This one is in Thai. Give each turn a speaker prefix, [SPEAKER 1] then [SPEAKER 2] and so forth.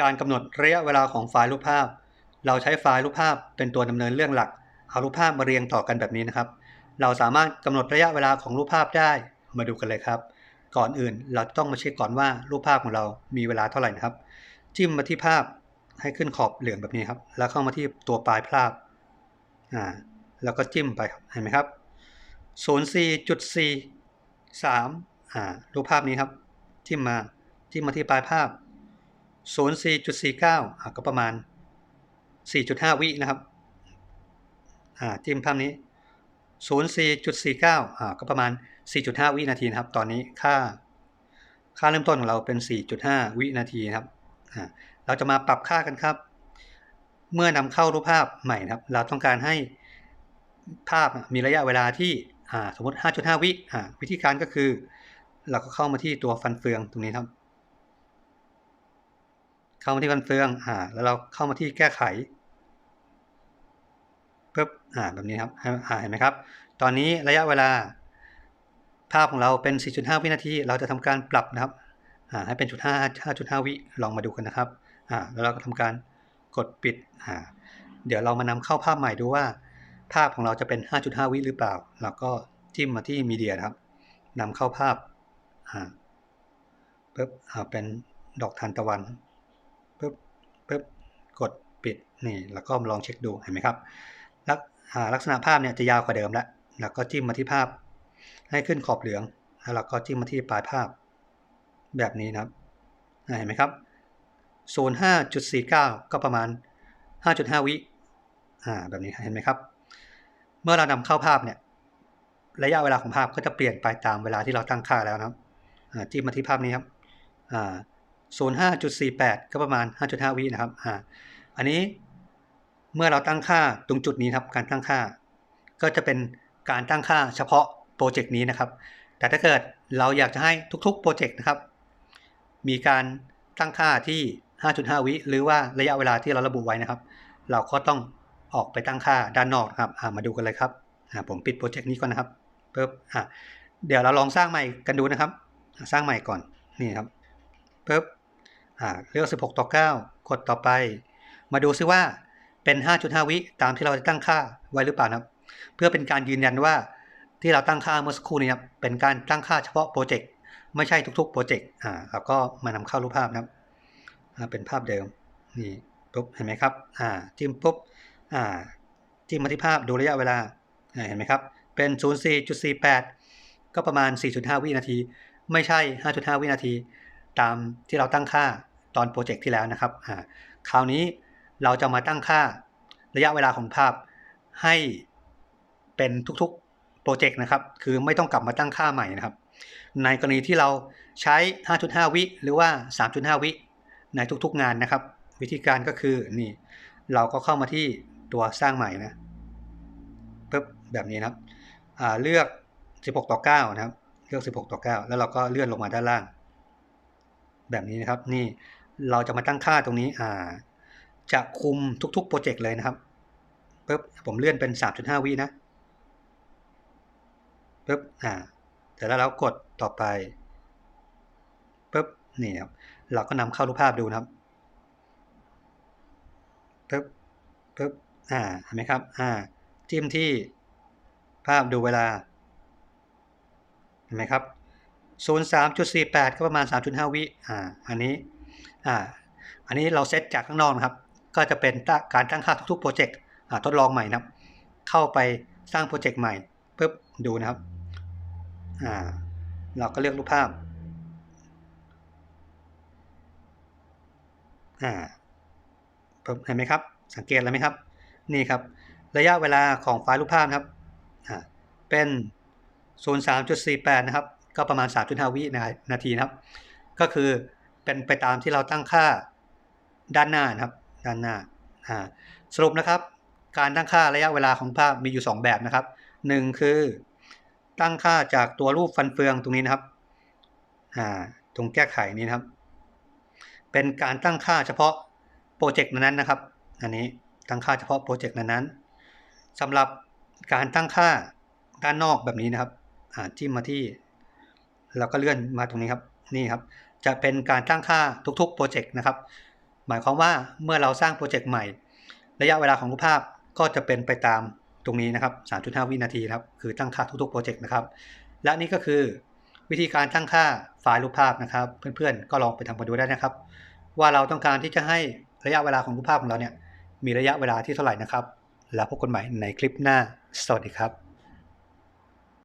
[SPEAKER 1] การกำหนดระยะเวลาของไฟล์รูปภาพ เราใช้ไฟล์รูปภาพเป็นตัวดำเนินเรื่องหลัก เอารูปภาพมาเรียงต่อกันแบบนี้นะครับ เราสามารถกำหนดระยะเวลาของรูปภาพได้ มาดูกันเลยครับ ก่อนอื่นเราต้องมาเช็คก่อนว่ารูปภาพของเรามีเวลาเท่าไหร่นะครับ จิ้มมาที่ภาพให้ขึ้นขอบเหลืองแบบนี้ครับ แล้วเข้ามาที่ตัวปลายภาพ อ่า แล้วก็จิ้มไปเห็นไหมครับ04.43อ่า รูปภาพนี้ครับ จิ้มมา จิ้มมาที่ปลายภาพ 04.49อ่าก็ประมาณ 4.5 วินะครับอ่าจิ้มภาพนี้ 04.49อ่าก็ประมาณ 4.5 วินาทีนะครับ ตอนนี้ค่า ค่าเริ่มต้นของเราเป็น 4.5 วินาทีนะครับอ่าเราจะมาปรับค่ากันครับ เมื่อนำเข้ารูปภาพใหม่นะครับ เราต้องการให้ภาพมีระยะเวลาที่สมมติ 5.5 วิวิธีการก็คือ เราก็เข้ามาที่ตัวฟันเฟืองตรงนี้ครับ เข้ามาที่ฟันเฟืองอ่า แล้วเราเข้ามาที่แก้ไขปึ๊บอ่าแบบนี้ครับอ่าเห็นไหมครับ ตอนนี้ระยะเวลา ภาพของเราเป็น 4.5 วินาที เราจะทำการปรับนะครับอ่าให้เป็นจุด5 5.5 วิลองมาดูกันนะครับอ่าแล้วเราก็ทำการกดปิดอ่าเดี๋ยวเรามานำเข้าภาพใหม่ดูว่า ภาพของเราจะเป็น 5.5 วิหรือเปล่าเราก็จิ้มมาที่มีเดียครับนำเข้าภาพอ่าปึ๊บอ่าเป็นดอกทานตะวัน ปึ๊บปึ๊บกดปิดนี่แล้วก็ลองเช็คดูเห็นไหมครับลักลักษณะภาพเนี่ยจะยาวกว่าเดิมแล้วแล้วก็จิ้มมาที่ภาพ ให้ขึ้นขอบเหลืองแล้วเราก็จิ้มมาที่ปลายภาพ แบบนี้นะครับเห็นไหมครับ05.49 ก็ประมาณ 5.5 วิอ่าแบบนี้เห็นไหมครับ เมื่อเรานำเข้าภาพเนี่ยระยะเวลาของภาพก็จะเปลี่ยนไปตามเวลาที่เราตั้งค่าแล้วนะครับจิ้มมาที่ภาพนี้ครับอ่า 05.48 ก็ประมาณ 5.5 วินะครับอ่าอันนี้เมื่อเราตั้งค่าตรงจุดนี้ครับการตั้งค่า ก็จะเป็นการตั้งค่าเฉพาะโปรเจกต์นี้นะครับ แต่ถ้าเกิดเราอยากจะให้ทุกๆโปรเจกต์นะครับ มีการตั้งค่าที่ 5.5 วิ หรือว่าระยะเวลาที่เราระบุไว้นะครับ เราก็ต้องออกไปตั้งค่าด้านนอกนะครับมาดูกันเลยครับผมปิดโปรเจกต์นี้ก่อนนะครับปึ๊บเดี๋ยวเราลองสร้างใหม่กันดูนะครับ สร้างใหม่ก่อนนี่ครับปึ๊บ เลือก 16 ต่อ 9 กดต่อไป มาดูซิว่าเป็น 5.5 วิตามที่เราจะตั้งค่าไว้หรือเปล่าครับ เพื่อเป็นการยืนยันว่าที่เราตั้งค่าเมื่อสักครู่นี้ครับเป็นการตั้งค่าเฉพาะโปรเจกต์ไม่ใช่ทุกๆโปรเจกต์อ่าเราก็มานำเข้ารูปภาพนะครับเป็นภาพเดิมนี่ปุ๊บเห็นไหมครับอ่าจิ้มปุ๊บอ่าจิ้มมาที่ภาพดูระยะเวลาอ่าเห็นไหมครับเป็น 04.48 ก็ประมาณ 4.5 วินาที ไม่ใช่ 5.5 วินาที ตามที่เราตั้งค่าตอนโปรเจกต์ที่แล้วนะครับคราวนี้เราจะมาตั้งค่าระยะเวลาของภาพให้เป็นทุกๆโปรเจกต์นะครับ คือไม่ต้องกลับมาตั้งค่าใหม่นะครับ ในกรณีที่เราใช้ 5.5 วิ หรือว่า 3.5 วิในทุกๆงานนะครับ วิธีการก็คือนี่เราก็เข้ามาที่ตัวสร้างใหม่นะปึ๊บแบบนี้นะครับเลือก 16 ต่อ 9 นะครับ เลือก 16 ต่อ 9 แล้วเราก็เลื่อนลงมาด้านล่าง แบบนี้นะครับ นี่เราจะมาตั้งค่าตรงนี้อ่า จะคุมทุกๆโปรเจกต์เลยนะครับปึ๊บผมเลื่อนเป็น 3.5 วินะปึ๊บอ่าเสร็จแล้วเรากดต่อไปปึ๊บนี่ครับเราก็นำเข้ารูปภาพดูนะครับปึ๊บปึ๊บอ่าเห็นไหมครับ อ่า จิ้มที่ภาพดูเวลาเห็นไหมครับ 03.48 ก็ประมาณ 3.5 วิอ่าอันนี้อ่าอันนี้เราเซตจากข้างนอกนะครับ ก็จะเป็นการตั้งค่าทุกๆโปรเจกต์ทดลองใหม่นะครับ เข้าไปสร้างโปรเจกต์ใหม่ปึ๊บดูนะครับอ่าเราก็เลือกรูปภาพอ่าเห็นไหมครับ สังเกตแล้วไหมครับ นี่ครับ ระยะเวลาของไฟล์รูปภาพครับอ่าเป็น 03.48 นะครับ ก็ประมาณ 3.5 วินาทีนะครับ ก็คือเป็นไปตามที่เราตั้งค่าด้านหน้านะครับ ด้านหน้าสรุปนะครับ การตั้งค่าระยะเวลาของภาพมีอยู่ 2 แบบนะครับ 1 คือตั้งค่าจากตัวรูปฟันเฟืองตรงนี้นะครับตรงแก้ไขนี้นะครับ เป็นการตั้งค่าเฉพาะโปรเจกต์นั้นนะครับ อันนี้ตั้งค่าเฉพาะโปรเจกต์นั้นสำหรับการตั้งค่าด้านนอกแบบนี้นะครับอ่าจิ้มมาที่ แล้วก็เลื่อนมาตรงนี้ครับนี่ครับ จะเป็นการตั้งค่าทุกๆโปรเจกต์นะครับ หมายความว่าเมื่อเราสร้างโปรเจกต์ใหม่ ระยะเวลาของรูปภาพก็จะเป็นไปตามตรงนี้นะครับ 3.5 วินาทีครับ คือตั้งค่าทุกๆโปรเจกต์นะครับ และนี่ก็คือวิธีการตั้งค่าไฟล์รูปภาพนะครับ เพื่อนๆ ก็ลองไปทำกันดูได้นะครับ ว่าเราต้องการที่จะให้ระยะเวลาของรูปภาพของเราเนี่ยมีระยะเวลาที่เท่าไหร่นะครับ แล้วพบกันใหม่ในคลิปหน้า สวัสดีครับ